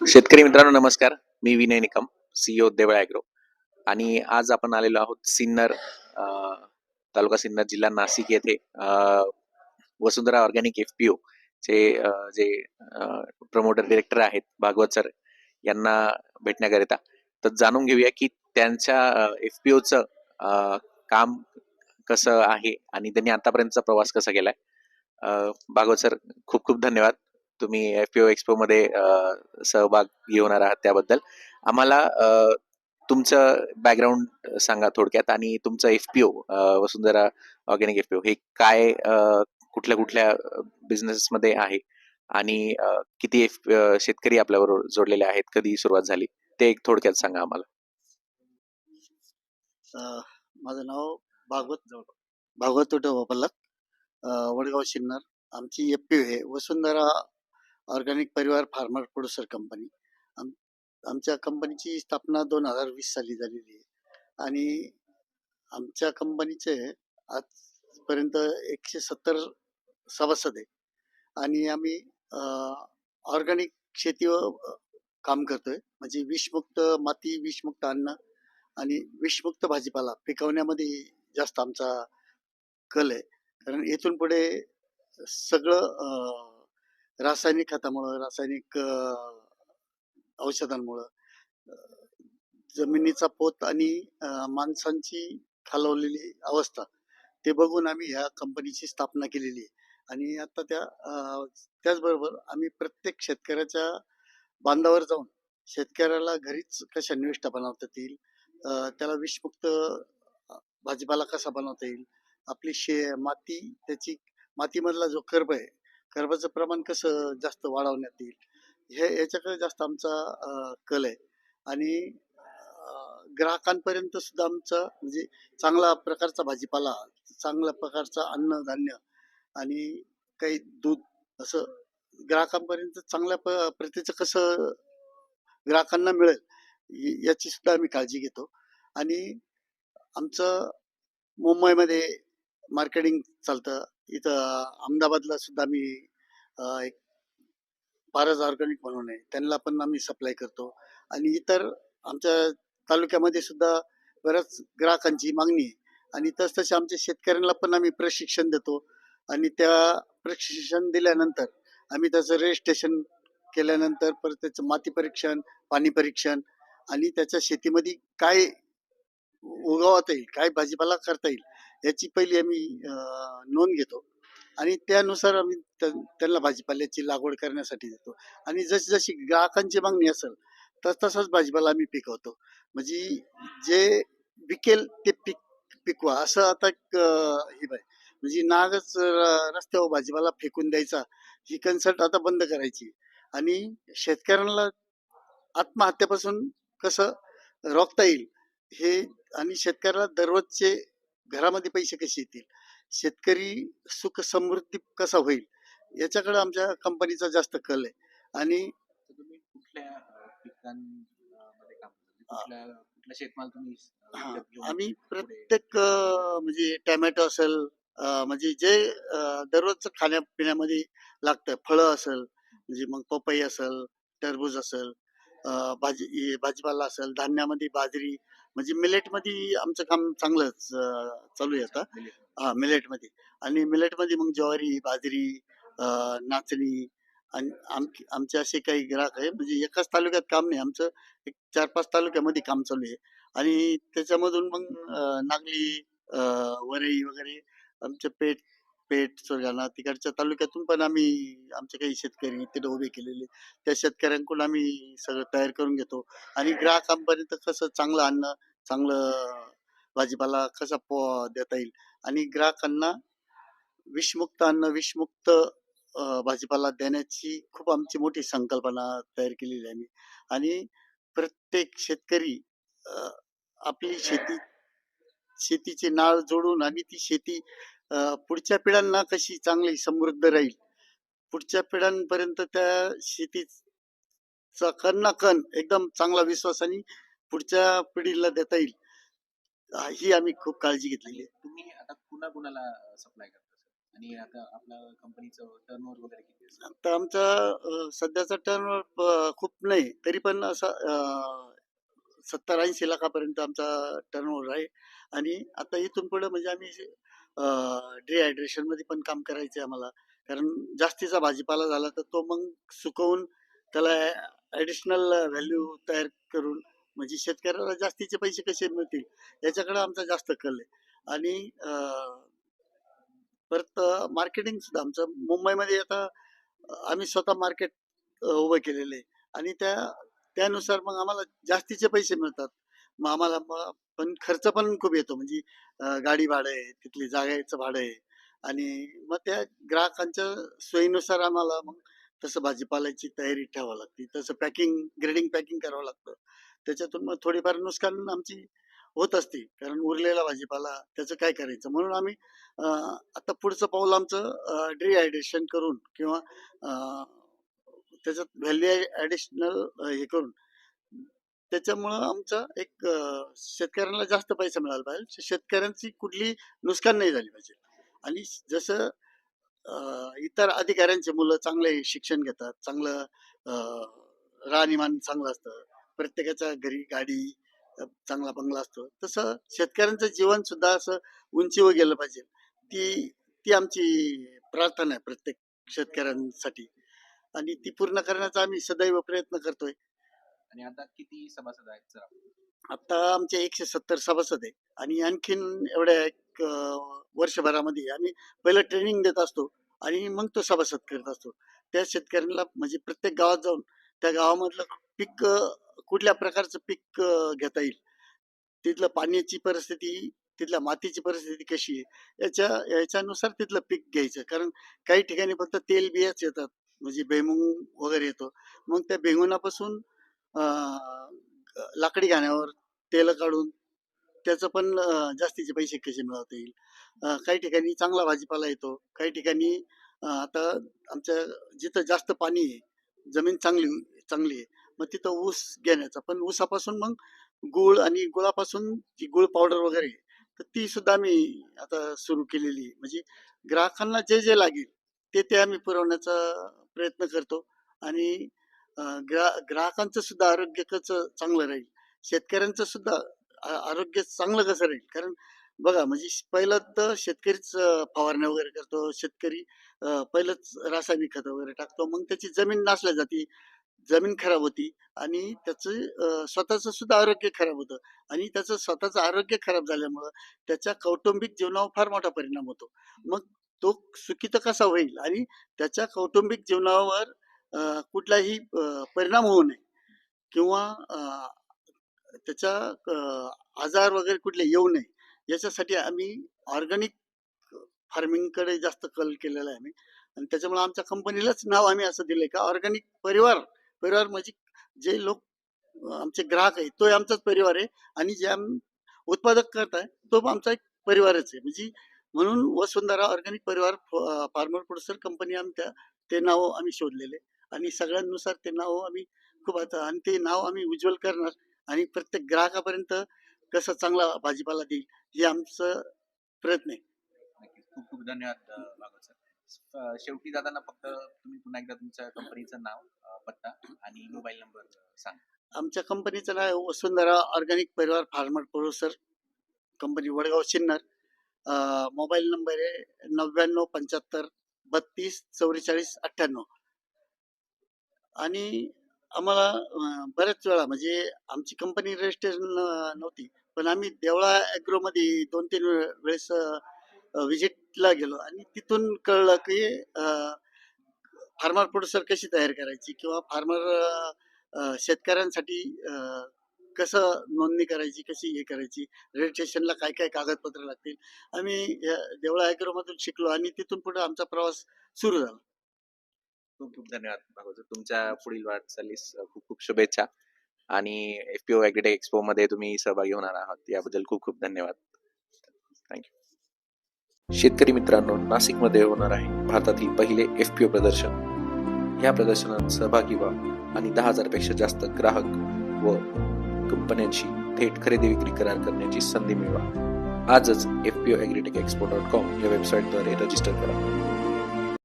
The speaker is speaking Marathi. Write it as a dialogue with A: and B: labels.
A: शेतकरी मित्रांनो नमस्कार. मी विनय निकम सीईओ देवळा ॲग्रो आणि आज आपण आलेलो आहोत सिन्नर तालुका सिन्नर जिल्हा नाशिक येथे Vasundhara organic F P O चे जे प्रमोटर डिरेक्टर आहेत भागवत सर यांना भेटण्याकरिता. तर जाणून घेऊया की त्यांच्या एफ पी ओचं काम कसं आहे आणि त्यांनी आतापर्यंतचा प्रवास कसा केलाय. भागवत सर खूप खूप धन्यवाद. तुम्ही एफ पी ओ एक्सपो मध्ये सहभाग घेऊन आहात त्याबद्दल. आम्हाला तुमचं बॅकग्राऊंड सांगा थोडक्यात आणि तुमचं F P O Vasundhara organic F P O हे काय कुठल्या कुठल्या बिझनेसमध्ये आहे आणि किती एफ शेतकरी आपल्याबरोबर जोडलेले आहेत कधी सुरुवात झाली ते एक थोडक्यात सांगा आम्हाला.
B: माझं नाव भागवत भागवत उठव वडगाव शिन्नर. आमची एफ पी आहे Vasundhara organic Parivar farmer producer company. आम आमच्या कंपनीची स्थापना दोन हजार वीस साली झालेली आहे. आणि आमच्या कंपनीचे आजपर्यंत एकशे सत्तर सभासद आहे आणि आम्ही ऑर्गॅनिक शेतीवर काम करतोय. म्हणजे विषमुक्त माती विषमुक्त अन्न आणि विषमुक्त भाजीपाला पिकवण्यामध्ये जास्त आमचा कल आहे. कारण येथून पुढे सगळं रासायनिक खतामुळं रासायनिक औषधांमुळं जमिनीचा पोत आणि माणसांची खालवलेली अवस्था ते बघून आम्ही ह्या कंपनीची स्थापना केलेली आहे. आणि आता त्या त्याचबरोबर आम्ही प्रत्येक शेतकऱ्याच्या बांधावर जाऊन शेतकऱ्याला घरीच कशा निविष्ठा बनवता येईल त्याला विषमुक्त भाजीपाला कसा बनवता येईल आपली शे माती त्याची मातीमधला जो कर्ब आहे कर्बाचं प्रमाण कसं जास्त वाढवण्यात येईल? हे याच्याकडे जास्त आमचा कल आहे. आणि ग्राहकांपर्यंत सुद्धा आमचा म्हणजे चांगला प्रकारचा भाजीपाला चांगल्या प्रकारचा अन्नधान्य आणि काही दूध असं ग्राहकांपर्यंत चांगल्या प- प्रतीचं कसं ग्राहकांना मिळेल याची सुद्धा आम्ही काळजी घेतो. आणि आमचं मुंबईमध्ये मार्केटिंग चालतं. इथं अहमदाबादला सुद्धा आम्ही एक पारस ऑर्गॅनिक म्हणून आहे. त्यांना पण आम्ही सप्लाय करतो. आणि इतर आमच्या तालुक्यामध्ये सुद्धा बऱ्याच ग्राहकांची मागणी आहे. आणि तसतसे आमच्या शेतकऱ्यांना पण आम्ही प्रशिक्षण देतो. आणि त्या प्रशिक्षण दिल्यानंतर आम्ही त्याचं रजिस्ट्रेशन केल्यानंतर परत त्याचं माती परीक्षण पाणी परीक्षण आणि त्याच्या शेतीमध्ये काय उगवता येईल काय भाजीपाला करता येईल याची पहिली आम्ही नोंद घेतो. आणि त्यानुसार आम्ही त्यांना भाजीपाल्याची लागवड करण्यासाठी देतो. आणि जशी जशी ग्राहकांची मागणी असेल तस तसाच भाजीपाला आम्ही पिकवतो. म्हणजे जे विकेल ते पिक पिकवा. असं आता एक, हे बाय म्हणजे नागच र- रस्त्यावर भाजीपाला फेकून द्यायचा ही कन्सल्ट आता बंद करायची. आणि शेतकऱ्यांना आत्महत्यापासून कसं रोखता येईल हे आणि शेतकऱ्याला दररोजचे घरामध्ये पैसे कसे येतील? शेतकरी सुख समृद्धी कसा होईल? याच्याकडे आमच्या कंपनीचा जास्त कल आहे. आणि
A: घेऊन
B: आम्ही प्रत्येक म्हणजे टॅमॅटो असेल म्हणजे जे अं, दररोजचं खाण्यापिण्यामध्ये लागतं. फळं असेल म्हणजे मग पपई असेल टरबूज असेल भाजी भाजीपाला असेल धान्यामध्ये बाजरी म्हणजे मिलेटमध्ये आमचं काम चांगलंच चालू आहे आता. हा मिलेटमध्ये. आणि मिलेटमध्ये मग ज्वारी बाजरी नाचणी आणि आम आमचे असे काही ग्राहक आहे म्हणजे एकाच तालुक्यात काम नाही आमचं एक चार पाच तालुक्यामध्ये काम चालू आहे. आणि त्याच्यामधून मग नागली वरई वगैरे आमचे पेठ पेठ सुरगाणा तिकडच्या तालुक्यातून पण आम्ही आमचे काही शेतकरी तिथे उभे केलेले. त्या शेतकऱ्यांकडून आम्ही सगळं तयार करून घेतो. आणि ग्राहकांपर्यंत कसं चांगलं अन्न चांगलं भाजीपाला कसा पो देता येईल? आणि ग्राहकांना विषमुक्त अन्न विषमुक्त भाजीपाला देण्याची खूप आमची मोठी संकल्पना तयार केलेली आहे आम्ही. आणि प्रत्येक शेतकरी आपली शेती शेतीचे नाळ जोडून आणि ती शेती पुढच्या पिढ्यांना कशी चांगली समृद्ध राहील? पुढच्या पिढ्यांपर्यंत त्या शेतीचा कण ना कण एकदम चांगला विश्वास आणि पुढच्या पिढीला देता येईल. ही आम्ही खूप काळजी घेतलेली आहे.
A: तुम्ही आता कुणा कुणाला सप्लाय करता आणि आता आपल्या कंपनीचं टर्नओव्हर वगैरे किती असेल?
B: आता आमचा सध्याचा टर्न खूप नाही तरी पण असा सत्तर ऐंशी लाखापर्यंत आमचा टर्नओव्हर आहे. आणि आता इथून पुढे म्हणजे आम्ही डिहायड्रेशनमध्ये पण काम करायचं आहे आम्हाला. कारण जास्तीचा भाजीपाला झाला तर तो मग सुकवून त्याला ॲडिशनल व्हॅल्यू तयार करून म्हणजे शेतकऱ्याला जास्तीचे पैसे कसे मिळतील याच्याकडे आमचा जास्त कल आहे. आणि परत मार्केटिंग सुद्धा आमचं मुंबईमध्ये आता आम्ही स्वतः मार्केट उभं केलेलं आहे. आणि त्या त्यानुसार मग आम्हाला जास्तीचे पैसे मिळतात. मग आम्हाला मग पण खर्च पण खूप येतो. म्हणजे गाडी भाडं आहे तिथली जागेचं भाडं आहे. आणि मग त्या ग्राहकांच्या सोयीनुसार आम्हाला मग तसं भाजीपाल्याची तयारी ठेवावी लागते. तसं पॅकिंग ग्रेडिंग पॅकिंग करावं लागतं. त्याच्यातून मग थोडीफार नुकसान आमची होत असते. कारण उरलेला भाजीपाला त्याचं काय करायचं? म्हणून आम्ही आता पुढचं पाऊल आमचं डिहायड्रेशन करून किंवा त्याच्यात व्हॅल्यू ॲडिशनल हे करून त्याच्यामुळं आमचा एक शेतकऱ्यांना जास्त पैसा मिळाला पाहिजे. शेतकऱ्यांची कुठली नुकसान नाही झाली पाहिजे. आणि जसं इतर अधिकाऱ्यांचे मुलं चांगले शिक्षण घेतात चांगलं राहणीमान चांगलं असतं. प्रत्येकाच्या घरी गाडी चांगला बंगला असतो. तसं शेतकऱ्यांचं जीवन सुद्धा असं उंचीवर गेलं पाहिजे. ती ती आमची प्रार्थना आहे प्रत्येक शेतकऱ्यांसाठी. आणि ती पूर्ण करण्याचा आम्ही सदैव प्रयत्न करतोय.
A: आणि आता किती सभासद आहेत सर
B: आता आमचे एकशे सत्तर सभासद आहे आणि आणखीन एवढ्या एक वर्षभरामध्ये आम्ही पहिलं ट्रेनिंग देत असतो आणि मग तो सभासद करत असतो. त्या शेतकऱ्यांना म्हणजे प्रत्येक गावात जाऊन त्या गावामधलं पीक कुठल्या प्रकारचं पीक घेता येईल? तिथलं पाण्याची परिस्थिती तिथल्या मातीची परिस्थिती कशी आहे? याच्या याच्यानुसार तिथलं पीक घ्यायचं. कारण काही ठिकाणी फक्त तेल बियाच येतात. म्हणजे भुईमुंग वगैरे येतो. मग त्या भुईमुगापासून लाकडी घाण्यावर तेल काढून त्याचं पण जास्तीचे पैसे कसे मिळवता येईल? काही ठिकाणी चांगला भाजीपाला येतो काही ठिकाणी आता आमच्या जिथं जास्त पाणी आहे जमीन चांगली चांगली आहे मग तिथं ऊस घेण्याचा. पण ऊसापासून मग गुळ आणि गुळापासून जी गुळ पावडर वगैरे आहे, तर ती सुद्धा आम्ही आता सुरू केलेली आहे. म्हणजे ग्राहकांना जे जे लागेल ते ते आम्ही पुरवण्याचा प्रयत्न करतो आणि ग्रा ग्राहकांचं सुद्धा आरोग्य कसं चांगलं राहील. शेतकऱ्यांचं सुद्धा आरोग्य चांगलं कसं राहील? कारण बघा म्हणजे पहिलं तर शेतकरीच फवारण्या वगैरे करतो. शेतकरी पहिलंच रासायनिक खत वगैरे टाकतो. मग त्याची जमीन नासल्या जाती. जमीन खराब होती आणि त्याचं अं, स्वतःचं सुद्धा आरोग्य खराब होतं. आणि त्याचं स्वतःचं आरोग्य खराब झाल्यामुळं त्याच्या कौटुंबिक जीवनावर फार मोठा परिणाम होतो. मग तो सुखी तर कसा होईल? आणि त्याच्या कौटुंबिक जीवनावर कुठलाही परिणाम होऊ नये. किंवा त्याचा त्याच्या आजार वगैरे कुठले येऊ नये. याच्यासाठी आम्ही ऑर्गॅनिक फार्मिंगकडे जास्त कल केलेला आहे आम्ही. आणि त्याच्यामुळे आमच्या कंपनीलाच नाव आम्ही असं दिलंय का ऑर्गॅनिक परिवार. परिवार म्हणजे जे लोक आमचे ग्राहक आहेत तो आमचाच परिवार आहे. आणि जे आम उत्पादक करताय तो पण आमचा एक परिवारच आहे. म्हणजे म्हणून Vasundhara organic Parivar farmer producer company आमच्या ते नाव आम्ही शोधलेले आणि सगळ्यांनुसार ते नाव आम्ही खूप आता आणि ते नाव आम्ही उज्ज्वल करणार आणि प्रत्येक ग्राहकापर्यंत कसं चांगला भाजीपाला देईल हे आमचं प्रयत्न आहे.
A: खूप खूप धन्यवाद सर. शेवटी जाताना फक्त तुम्ही पुन्हा एकदा तुमच्या कंपनीचं नाव पत्ता आणि मोबाईल नंबर सांगा.
B: आमच्या कंपनीचं नाव Vasundhara organic Parivar farmer producer. Company Vadgaon Sinnar mobile number आहे नव्याण्णव पंच्याहत्तर बत्तीस चौवेचाळीस अठ्ठ्याण्णव. आणि आम्हाला बऱ्याच वेळा म्हणजे आमची कंपनी रजिस्ट्रेशन नव्हती. पण आम्ही देवळा ॲग्रोमध्ये दोन तीन वेळेस व्हिजिटला गेलो. आणि तिथून कळलं की फार्मर प्रोड्युसर कशी तयार करायची? किंवा फार्मर शेतकऱ्यांसाठी कसं नोंदणी करायची? कशी हे करायची? रजिस्ट्रेशनला काय काय कागदपत्र लागतील? आम्ही देवळा ॲग्रोमधून शिकलो आणि तिथून पुढे आमचा प्रवास सुरू झाला.
A: खूप खूप धन्यवाद भागवत तुमच्या पुढील वाटचालीस खूप खूप शुभेच्छा. आणि एफपीओ ॲग्रीटेक एक्सपो मध्ये तुम्ही सहभागी होणार आहात. याबद्दल खूप खूप धन्यवाद. थँक्यू. शेतकरी मित्रांनो नाशिकमध्ये होणार आहे भारतातील पहिले एफपीओ प्रदर्शन. या प्रदर्शनात सहभागी व्हा आणि दहा हजारपेक्षा जास्त ग्राहक व कंपन्यांशी थेट खरेदी विक्री करार करण्याची संधी मिळवा. आजच F P O agritech expo dot com या वेबसाईटद्वारे रजिस्टर करा.